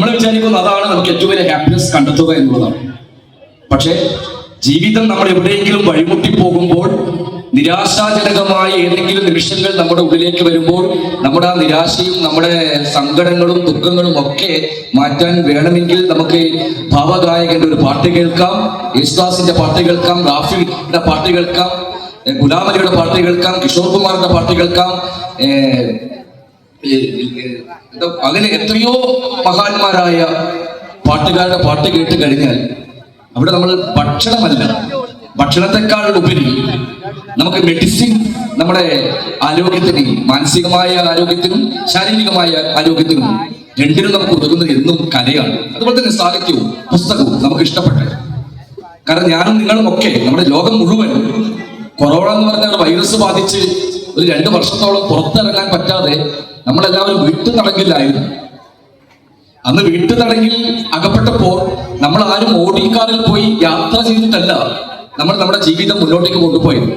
നമ്മൾ വിചാരിക്കുന്നത് അതാണ് നമുക്ക് ഏറ്റവും വലിയ ഹാപ്പിനെസ് കണ്ടെത്തുക എന്നുള്ളതാണ്. പക്ഷേ ജീവിതം നമ്മൾ എവിടെയെങ്കിലും വഴിമുട്ടി പോകുമ്പോൾ നിരാശാജനകമായ ഏതെങ്കിലും നിമിഷങ്ങൾ നമ്മുടെ ഉള്ളിലേക്ക് വരുമ്പോൾ നമ്മുടെ ആ നിരാശയും നമ്മുടെ സങ്കടങ്ങളും ദുഃഖങ്ങളും ഒക്കെ മാറ്റാൻ വേണമെങ്കിൽ നമുക്ക് ഭാവഗായകന്റെ ഒരു പാട്ട് കേൾക്കാം യേശുദാസിന്റെ പാട്ട് കേൾക്കാം റാഫിയുടെ പാട്ട് കേൾക്കാം ഗുലാമലിയുടെ പാട്ട് കേൾക്കാം കിഷോർ കുമാറിന്റെ പാട്ട് കേൾക്കാം അങ്ങനെ എത്രയോ മഹാന്മാരായ പാട്ടുകാരുടെ പാട്ട് കേട്ട് കഴിഞ്ഞാൽ അവിടെ നമ്മൾ ഭക്ഷണമല്ല. ഭക്ഷണത്തെക്കാൾ ഉപരി നമുക്ക് മെഡിസിൻ നമ്മുടെ ആരോഗ്യത്തിന് മാനസികമായ ആരോഗ്യത്തിനും ശാരീരികമായ ആരോഗ്യത്തിനും രണ്ടിനും നമുക്ക് ഉതകുന്നത് എന്നും കലയാണ്. അതുപോലെ തന്നെ സാഹിത്യവും പുസ്തകവും നമുക്ക് ഇഷ്ടപ്പെട്ട കാരണം ഞാനും നിങ്ങളും ഒക്കെ നമ്മുടെ ലോകം മുഴുവൻ കൊറോണ എന്ന് പറഞ്ഞ വൈറസ് ബാധിച്ച് ഒരു രണ്ട് വർഷത്തോളം പുറത്തിറങ്ങാൻ പറ്റാതെ നമ്മളെല്ലാവരും വീട്ടു തടങ്കിലായിരുന്നു അന്ന് വീട്ടു തടങ്കിൽ അകപ്പെട്ടപ്പോൾ നമ്മൾ ആരും ഓടിക്കാറിൽ പോയി യാത്ര ചെയ്തിട്ടല്ല നമ്മൾ നമ്മുടെ ജീവിതം മുന്നോട്ടേക്ക് കൊണ്ടുപോയത്.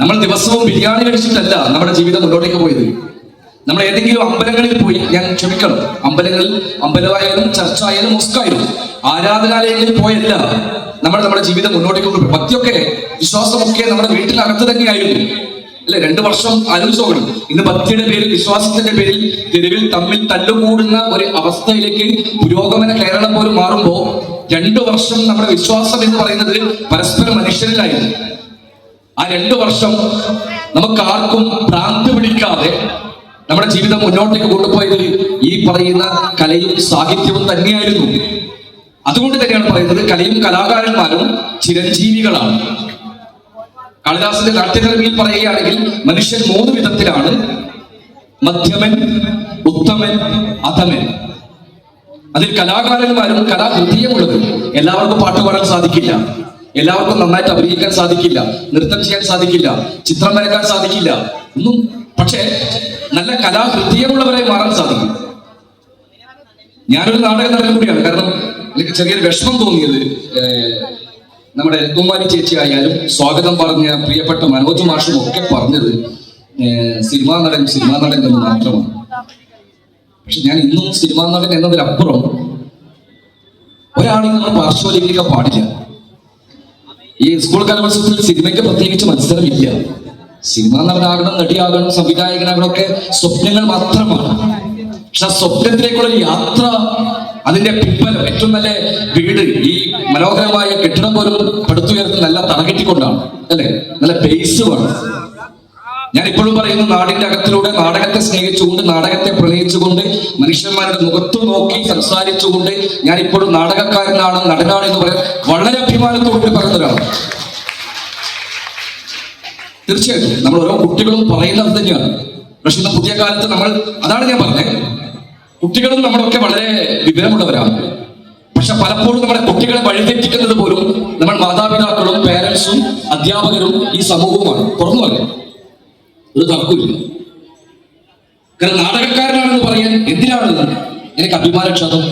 നമ്മൾ ദിവസവും ബിരിയാണി കഴിച്ചിട്ടല്ല നമ്മുടെ ജീവിതം മുന്നോട്ടേക്ക് പോയത്. നമ്മൾ ഏതെങ്കിലും അമ്പലങ്ങളിൽ പോയി ഞാൻ ക്ഷമിക്കണം അമ്പലങ്ങളിൽ അമ്പലമായാലും ചർച്ച ആയാലും മൊസ്കായാലും ആരാധനാലയങ്ങളിൽ പോയല്ല നമ്മൾ നമ്മുടെ ജീവിതം മുന്നോട്ടേക്ക് കൊണ്ടുപോയി. ഭക്തിയൊക്കെ വിശ്വാസമൊക്കെ നമ്മുടെ വീട്ടിനകത്ത് തന്നെയായിരുന്നു. അല്ലെ രണ്ടു വർഷം നോക്കണം ഇന്ന് ഭക്തിയുടെ പേരിൽ വിശ്വാസത്തിന്റെ പേരിൽ തെരുവിൽ തമ്മിൽ തല്ലുകൂടുന്ന ഒരു അവസ്ഥയിലേക്ക് പുരോഗമന കേരളം പോലും മാറുമ്പോൾ രണ്ടു വർഷം നമ്മുടെ വിശ്വാസം എന്ന് പറയുന്നത് പരസ്പര മനുഷ്യരിലായിരുന്നു. ആ രണ്ടു വർഷം നമുക്ക് ആർക്കും ഭ്രാന്തി പിടിക്കാതെ നമ്മുടെ ജീവിതം മുന്നോട്ടേക്ക് കൊണ്ടുപോയത് ഈ പറയുന്ന കലയും സാഹിത്യവും തന്നെയായിരുന്നു. അതുകൊണ്ട് തന്നെയാണ് പറയുന്നത് കലയും കലാകാരന്മാരും ചിരഞ്ജീവികളാണ്. കാളിദാസന്റെ നാട്യകർമ്മിയിൽ പറയുകയാണെങ്കിൽ മനുഷ്യൻ മൂന്ന് വിധത്തിലാണ്. മധ്യമൻ ഉത്തമൻ അധമൻ. അതിൽ കലാകാരന്മാരും കലാഹൃദയമുള്ളതും എല്ലാവർക്കും പാട്ട് പാടാൻ സാധിക്കില്ല. എല്ലാവർക്കും നന്നായിട്ട് അഭിനയിക്കാൻ സാധിക്കില്ല. നൃത്തം ചെയ്യാൻ സാധിക്കില്ല. ചിത്രം വരക്കാൻ സാധിക്കില്ല. ഒന്നും പക്ഷേ നല്ല കലാഹൃദയമുള്ളവരെ മാറാൻ സാധിക്കും. ഞാനൊരു നാടക നടൻ കൂടിയാണ്. കാരണം എനിക്ക് ചെറിയൊരു വിഷമം തോന്നിയത് നമ്മുടെ കുമാരി ചേച്ചി ആയാലും സ്വാഗതം പറഞ്ഞ പ്രിയപ്പെട്ട മനോജ് മാഷും ഒക്കെ പറഞ്ഞത് സിനിമാ നടൻ സിനിമാ നടൻ എന്ന് മാത്രമാണ്. പക്ഷെ ഞാൻ ഇന്നും സിനിമാ നടൻ എന്നതിലപ്പുറം ഒരാളെ നമ്മൾ പാർശ്വവൽക്കരിക്കാൻ പാടില്ല. ഈ സ്കൂൾ കലോത്സവത്തിൽ സിനിമയ്ക്ക് പ്രത്യേകിച്ച് മത്സരമില്ല. സിനിമ നടനാകണം നടിയാകണം സംവിധായകനാകണം ഒക്കെ സ്വപ്നങ്ങൾ മാത്രമാണ്. പക്ഷെ ആ സ്വപ്നത്തിലേക്കുള്ള യാത്ര അതിന്റെ പിൻബലം ഏറ്റവും നല്ല വീട് ഈ മനോഹരമായ കെട്ടിടം പോലും പടുത്തുയർത്തി നല്ല തറകെട്ടിക്കൊണ്ടാണ് അല്ലെ? നല്ല ബേസ് വേണം ഞാൻ ഇപ്പോഴും പറയുന്നു നാടിന്റെ അകത്തിലൂടെ നാടകത്തെ സ്നേഹിച്ചുകൊണ്ട് നാടകത്തെ പ്രണയിച്ചുകൊണ്ട് മനുഷ്യന്മാരുടെ മുഖത്തു നോക്കി സംസാരിച്ചുകൊണ്ട് ഞാൻ ഇപ്പോഴും നാടകക്കാരനാണ് നടനാണ് എന്ന് പറയാൻ വളരെ അഭിമാനത്തോടുകൂടി പറയുന്നവരാണ് തീർച്ചയായിട്ടും നമ്മൾ ഓരോ കുട്ടികളും പറയുന്നത് തന്നെയാണ്. പക്ഷെ ഇന്ന് പുതിയ കാലത്ത് നമ്മൾ അതാണ് ഞാൻ പറഞ്ഞത്. കുട്ടികളും നമ്മളൊക്കെ വളരെ വിവരമുള്ളവരാണ്. പക്ഷെ പലപ്പോഴും നമ്മുടെ കുട്ടികളെ വഴിതെറ്റിക്കുന്നത് പോലും നമ്മൾ മാതാപിതാക്കളും പേരൻസും അധ്യാപകരും ഈ സമൂഹവുമാണ്. തുറന്നു പറയാം. ഒരു തർക്കമില്ല കാരണം നാടകക്കാരനാണെന്ന് പറയാൻ എന്തിനാണ് എനിക്ക് അഭിമാനക്ഷതം?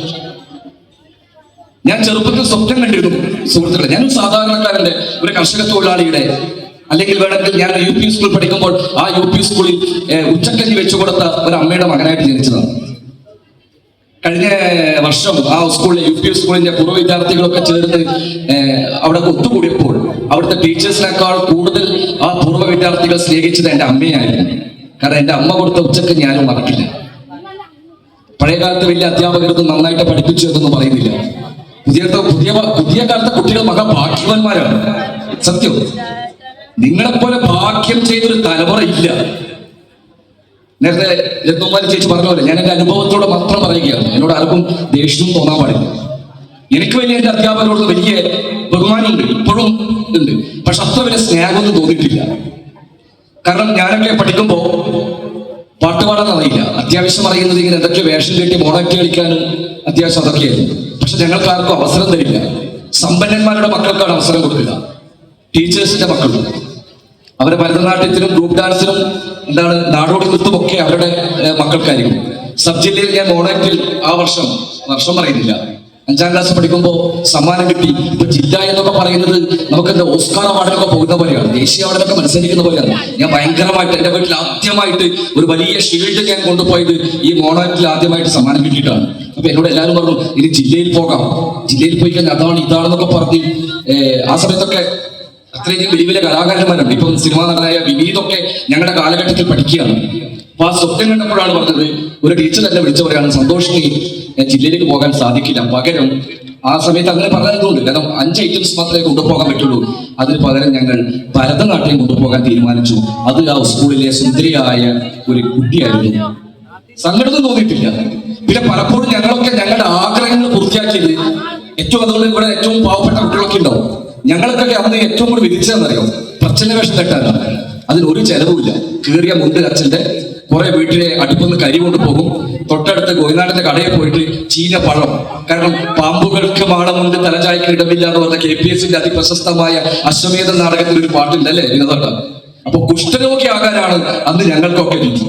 ഞാൻ ചെറുപ്പത്തിൽ സ്വപ്നം കണ്ടിരുന്നു സുഹൃത്തുക്കളെ. ഞാൻ സാധാരണക്കാരന്റെ ഒരു കർഷക തൊഴിലാളിയുടെ അല്ലെങ്കിൽ വേണമെങ്കിൽ ഞാൻ യു പി സ്കൂളിൽ പഠിക്കുമ്പോൾ ആ യു പി സ്കൂളിൽ ഉച്ചക്കഞ്ഞി വെച്ചു കൊടുത്ത ഒരു അമ്മയുടെ മകനായിട്ട് ജനിച്ചതാണ്. കഴിഞ്ഞ വർഷം ആ സ്കൂളിലെ യു പി സ്കൂളിന്റെ പൂർവ വിദ്യാർത്ഥികളൊക്കെ ചേർന്ന് അവിടെ ഒത്തുകൂടിയപ്പോൾ അവിടുത്തെ ടീച്ചേഴ്സിനേക്കാൾ കൂടുതൽ ആ പൂർവ വിദ്യാർത്ഥികൾ സ്നേഹിച്ചത് എന്റെ അമ്മയായിരുന്നു. കാരണം എന്റെ അമ്മ കൊടുത്ത ഉച്ചയ്ക്ക് ഞാനും മറക്കില്ല. പഴയ കാലത്ത് വലിയ അധ്യാപകരൊന്നും നന്നായിട്ട് പഠിപ്പിച്ചു എന്നൊന്നും പറയുന്നില്ല. പുതിയ പുതിയ പുതിയ കാലത്തെ കുട്ടികൾ മഹാഭാഗ്യവാന്മാരാണ്. സത്യം. നിങ്ങളെപ്പോലെ ഭാഗ്യം ചെയ്തൊരു തലമുറ ഇല്ല നേരത്തെ രത്നകുമാരി ചേച്ചി പറഞ്ഞ ഞാൻ എന്റെ അനുഭവത്തോടെ മാത്രം പറയുകയാണ്. എന്നോട് ആർക്കും ദേഷ്യം തോന്നാൻ പാടില്ല. എനിക്ക് വലിയ എന്റെ അധ്യാപകരോട് വലിയ ബഹുമാനമുണ്ട്. ഇപ്പോഴും ഉണ്ട്. പക്ഷെ അത്ര വലിയ സ്നേഹമൊന്നും തോന്നിയിട്ടില്ല. കാരണം ഞാനൊക്കെ പഠിക്കുമ്പോ പാട്ടുപാടാൻ അറിയില്ല. അത്യാവശ്യം അറിയുന്നത് ഇങ്ങനെ എന്തൊക്കെ വേഷം കെട്ടി മോണൊക്കെ കളിക്കാനും അത്യാവശ്യം അതൊക്കെയായിരുന്നു. പക്ഷെ ഞങ്ങൾക്ക് ആർക്കും അവസരം തരില്ല. സമ്പന്നന്മാരുടെ മക്കൾക്കാണ് അവസരം കൊടുക്കുക. ടീച്ചേഴ്സിന്റെ മക്കൾ അവരെ ഭരതനാട്യത്തിനും ഗ്രൂപ്പ് ഡാൻസിനും എന്താണ് നാടോടി നൃത്തം ഒക്കെ അവരുടെ മക്കൾക്കായിരിക്കും. സബ് ജില്ലയിൽ ഞാൻ മോണാക്റ്റിൽ ആ വർഷം വർഷം പറയുന്നില്ല. അഞ്ചാം ക്ലാസ് പഠിക്കുമ്പോൾ സമ്മാനം കിട്ടി. ഇപ്പൊ ജില്ല എന്നൊക്കെ പറയുന്നത് നമുക്ക് എന്താ ഓസ്കാർ അവാർഡിനൊക്കെ പോകുന്ന പോലെയാണ്. ദേശീയ അവാർഡിനൊക്കെ മത്സരിക്കുന്ന പോലെയാണ്. ഞാൻ ഭയങ്കരമായിട്ട് എന്റെ വീട്ടിൽ ആദ്യമായിട്ട് ഒരു വലിയ ഷീൽഡ് ഞാൻ കൊണ്ടുപോയത് ഈ മോണാറ്റിൽ ആദ്യമായിട്ട് സമ്മാനം കിട്ടിയിട്ടാണ്. അപ്പൊ എന്നോട് എല്ലാവരും പറഞ്ഞു ഇനി ജില്ലയിൽ പോകാം. ജില്ലയിൽ പോയി കഴിഞ്ഞാൽ അതാണ് ഇതാണെന്നൊക്കെ പറഞ്ഞ് ആ സമയത്തൊക്കെ അത്രയും വലിയ വലിയ കലാകാരന്മാരുണ്ട്. ഇപ്പം സിനിമാ നടനായ വിനീതൊക്കെ ഞങ്ങളുടെ കാലഘട്ടത്തിൽ പഠിക്കുകയാണ്. അപ്പൊ ആ സ്വപ്നം കണ്ടപ്പോഴാണ് പറഞ്ഞത് ഒരു ടീച്ചർ എന്നെ വിളിച്ചു പറയാണ് സന്തോഷിനി ജില്ലയിലേക്ക് പോകാൻ സാധിക്കില്ല. പകരം ആ സമയത്ത് അങ്ങനെ പറഞ്ഞതുകൊണ്ട് കാരണം അഞ്ച് ഐറ്റംസ് മാത്രമേ കൊണ്ടുപോകാൻ പറ്റുള്ളൂ. അതിന് പകരം ഞങ്ങൾ ഭരതനാട്യം കൊണ്ടുപോകാൻ തീരുമാനിച്ചു. അത് ആ സ്കൂളിലെ സുന്ദരിയായ ഒരു കുട്ടിയായിരുന്നു. സങ്കടം തോന്നിയിട്ടില്ല. പിന്നെ പലപ്പോഴും ഞങ്ങളൊക്കെ ഞങ്ങളുടെ ആഗ്രഹങ്ങൾ പൂർത്തിയാക്കിയത് ഏറ്റവും അതുകൊണ്ട് ഇവിടെ ഏറ്റവും പാവപ്പെട്ട കുട്ടികളൊക്കെ ഉണ്ടാവും. ഞങ്ങൾക്കൊക്കെ അന്ന് ഏറ്റവും കൂടുതൽ വിധിച്ചതെന്നറിയോ പച്ചന വേഷം കെട്ടാനാണ് അതിന് ഒരു ചെലവുമില്ല. കീറിയ മുണ്ട് അച്ഛന്റെ കുറെ വീട്ടിലെ അടുപ്പൊന്ന് കരി കൊണ്ട് പോകും. തൊട്ടടുത്ത ഗോയിനാടിന്റെ കടയിൽ പോയിട്ട് ചീന പഴം. കാരണം പാമ്പുകൾക്ക് മാളമുണ്ട് തലചായ്ക്ക് ഇടമില്ല എന്ന് പറഞ്ഞ കെ പി എസിന്റെ അതിപ്രശസ്തമായ അശ്വമേധ നാടകത്തിൽ ഒരു പാട്ടുണ്ട് അല്ലേ വിനോദ അപ്പൊ കുഷ്ഠരോഗി ആകാനാണ് അന്ന് ഞങ്ങൾക്കൊക്കെ വിധി.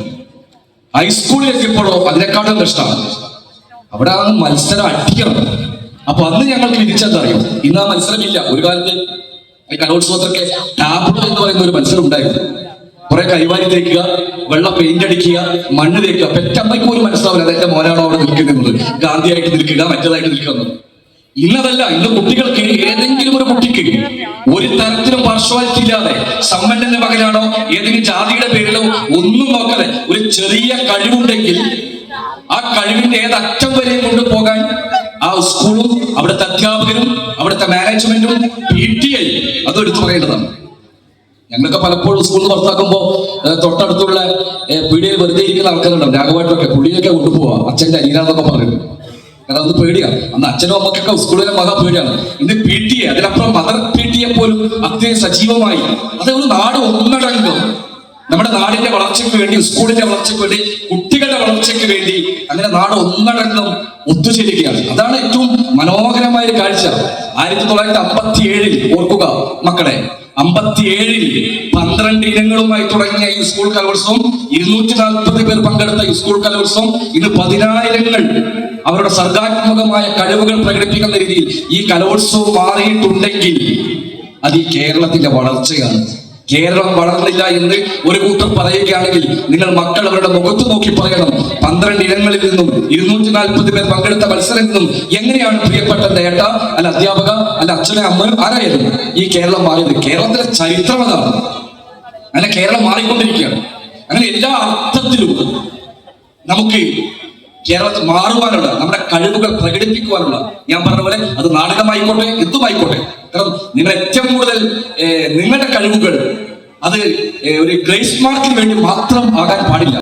ഹൈസ്കൂളിൽ എത്തിയപ്പോഴോ അതിനെക്കാളും കഷ്ടമാണ്. അവിടെ മത്സരം അടിക്കണം. അപ്പൊ അന്ന് ഞങ്ങൾക്ക് വിധിച്ചതറിയും ഇന്ന് ആ മത്സരമില്ല. ഒരു കാലത്ത് ഈ കലോത്സവത്തിലൊക്കെ ടാബ്ലോ എന്ന് പറയുന്ന ഒരു മത്സരം ഉണ്ടായിരുന്നു. കുറെ കൈവാരി തേക്കുക വെള്ള പെയിന്റ് അടിക്കുക മണ്ണ് തേക്കുക. പെറ്റമ്മയ്ക്ക് പോലും മനസ്സിലാവില്ല അതെന്റെ മോനാണോ അവിടെ നിൽക്കുന്നത് ഗാന്ധിയായിട്ട് നിൽക്കുക മറ്റേതായിട്ട് നിൽക്കുന്നത് ഇന്നതല്ല ഇന്ന് കുട്ടികൾക്ക് ഏതെങ്കിലും ഒരു കുട്ടിക്ക് ഒരു തരത്തിലും പാർശ്വാലിറ്റി ഇല്ലാതെ സമ്പന്നന്റെ മകനാണോ ഏതെങ്കിലും ജാതിയുടെ പേരിലോ ഒന്നും നോക്കാതെ ഒരു ചെറിയ കഴിവുണ്ടെങ്കിൽ ആ കഴിവിന്റെ ഏതറ്റം വരെയും കൊണ്ടുപോകാൻ ആ സ്കൂളും അവിടുത്തെ അധ്യാപകരും അവിടുത്തെ മാനേജ്മെന്റും പി ടി ഐ അതും എടുത്തു പറയേണ്ടതാണ്. ഞങ്ങളൊക്കെ പലപ്പോഴും സ്കൂളിൽ പുറത്താക്കുമ്പോ തൊട്ടടുത്തുള്ള പീടികയിൽ വെറുതെ ഇരിക്കുന്ന ആൾക്കാരുണ്ടാവും രാഘവായിട്ടൊക്കെ പുള്ളിയൊക്കെ കൊണ്ടുപോവാ. അച്ഛന്റെ അനിയനാന്നൊക്കെ പറയുന്നു കാരണം അത് പേടിയാണ് അന്ന് അച്ഛനും അമ്മക്കൊക്കെ സ്കൂളിലെ മക പേടിയാണ്. ഇന്ന് പി ടി എ അതിനപ്പുറം മദർ പി ടി എ പോലും അത്രയും സജീവമായി. അത് ഒരു നാട് ഒന്നടങ്കം. നമ്മുടെ നാടിന്റെ വളർച്ചയ്ക്ക് വേണ്ടി സ്കൂളിന്റെ വളർച്ചയ്ക്ക് വേണ്ടി കുട്ടികളുടെ വേണ്ടി അങ്ങനെ നാട് ഒന്നടങ്കം ഒത്തുചേരുകയാണ്. അതാണ് ഏറ്റവും മനോഹരമായ ഒരു കാഴ്ച. ആയിരത്തി തൊള്ളായിരത്തി അമ്പത്തി ഏഴിൽ ഓർക്കുക മക്കളെ അമ്പത്തിയേഴിൽ പന്ത്രണ്ട് ഇനങ്ങളുമായി തുടങ്ങിയ ഈ സ്കൂൾ കലോത്സവം ഇരുന്നൂറ്റി നാൽപ്പത് പേർ പങ്കെടുത്ത ഈ സ്കൂൾ കലോത്സവം ഇന്ന് പതിനായിരങ്ങൾ അവരുടെ സർഗാത്മകമായ കഴിവുകൾ പ്രകടിപ്പിക്കുന്ന രീതിയിൽ ഈ കലോത്സവം മാറിയിട്ടുണ്ടെങ്കിൽ അത് ഈ കേരളത്തിന്റെ വളർച്ചയാണ്. കേരളം വളർന്നില്ല എന്ന് ഒരു കൂട്ടം പറയുകയാണെങ്കിൽ നിങ്ങൾ മക്കൾ അവരുടെ മുഖത്ത് നോക്കി പറയണം. പന്ത്രണ്ട് ഇനങ്ങളിൽ നിന്നും ഇരുന്നൂറ്റി നാൽപ്പത് പേർ പങ്കെടുത്ത മത്സരത്തിൽ നിന്നും എങ്ങനെയാണ് പ്രിയപ്പെട്ട നേട്ട അല്ല അധ്യാപക അല്ല അച്ഛനെ അമ്മ ആരായാലും ഈ കേരളം മാറിയത് കേരളത്തിലെ ചരിത്രം അതാണ്. അങ്ങനെ കേരളം മാറിക്കൊണ്ടിരിക്കുകയാണ്. അങ്ങനെ എല്ലാ അർത്ഥത്തിലും നമുക്ക് കേരളത്തിൽ മാറുവാനുള്ള നമ്മുടെ കഴിവുകൾ പ്രകടിപ്പിക്കുവാനുള്ള. ഞാൻ പറഞ്ഞ പോലെ അത് നാടകമായിക്കോട്ടെ എന്തുമായിക്കോട്ടെ കാരണം നിങ്ങൾ ഏറ്റവും കൂടുതൽ നിങ്ങളുടെ കഴിവുകൾ അത് ഒരു ഗ്രേസ് മാർക്കിന് വേണ്ടി മാത്രം ആകാൻ പാടില്ല.